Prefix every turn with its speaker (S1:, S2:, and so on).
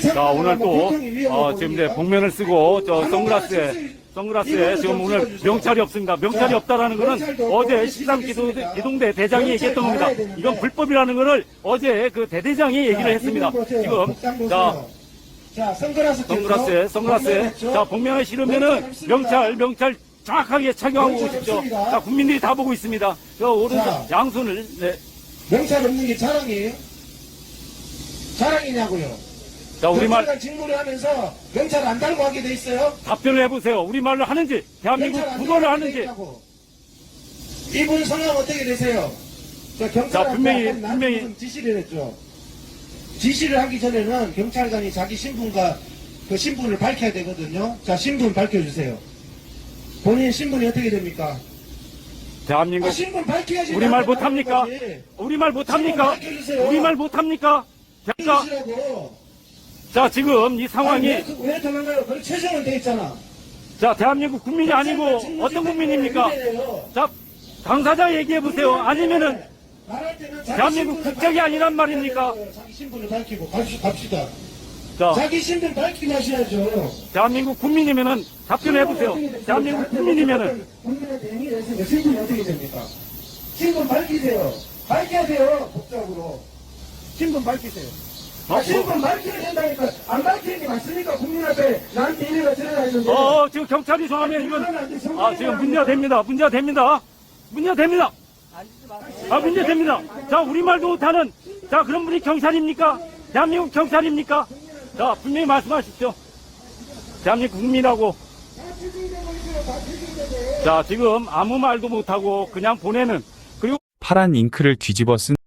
S1: 자 오늘 또 어, 지금 이제 복면을 쓰고 저 선글라스에 선글라스에 지금 오늘 명찰이 없습니다. 명찰이 없다라는 거는 어제 13 기도, 기동대 대장이 얘기했던 겁니다. 이건 불법이라는 거를 어제 그 대대장이 얘기를 했습니다. 지금 자
S2: 자, 선글라스
S1: 선글라스에 선글라스에 자 복면을 싫으면은 명찰 명찰 정확하게 착용하고 오십시오. 자 국민들이 다 보고 있습니다. 저 오른쪽 양손을 네.
S2: 명찰 없는 게 자랑이에요? 자랑이냐고요?
S1: 자 우리말
S2: 경찰관 직무를 하면서 경찰 안 달고 하게 돼 있어요?
S1: 답변을 해보세요. 우리말로 하는지 대한민국
S2: 경찰 안
S1: 국어를
S2: 달고 하게 돼
S1: 하는지
S2: 있다고. 이분 성함 어떻게 되세요? 저 경찰
S1: 자, 분명히- 분명히-
S2: 지시를 했죠. 지시를 하기 전에는 경찰관이 자기 신분과 그 신분을 밝혀야 되거든요. 자, 신분 밝혀주세요. 본인 신분이 어떻게 됩니까?
S1: 대한민국
S2: 아, 신분 밝혀야지.
S1: 우리말 못합니까? 우리말 못합니까?
S2: 밝혀주세요.
S1: 우리말 못합니까? 자,
S2: 밝혀주시라고.
S1: 자 지금 이
S2: 아니,
S1: 상황이
S2: 왜, 그- 왜 도망가요? 거기 최종은 돼 있잖아.
S1: 자 대한민국 국민이 아니고 어떤 국민입니까? 자 당사자 얘기해 보세요. 아니면은 대한민국 국적이 아니란 말입니까?
S2: 자기 신분을 밝히고 갑시- 갑시다.
S1: 자
S2: 자기 신분 밝히고 하셔야죠.
S1: 대한민국 국민이면은 답변해 보세요. 대한민국 국민이면은
S2: 국민한테 행위를 했으니까 신분이 어떻게 됩니까? 신분 밝히세요. 밝혀야 돼요. 법적으로. 신분 밝히세요.
S1: 어,
S2: 아, 신분 밝혀야 된다니까. 안 밝히는 게 맞습니까? 국민 앞에 나한테 이래가 저래가 했는데.
S1: 어 지금 경찰이 정하면 이건 아 지금 문제가 됩니다. 문제가 됩니다. 문제가 됩니다. 아 문제 됩니다. 자 우리말도 못하는 자 그런 분이 경찰입니까? 대한민국 경찰입니까? 자 분명히 말씀하십시오. 대한민국 국민하고 자 지금 아무 말도 못하고 그냥 보내는 그리고
S3: 파란 잉크를 뒤집어 쓴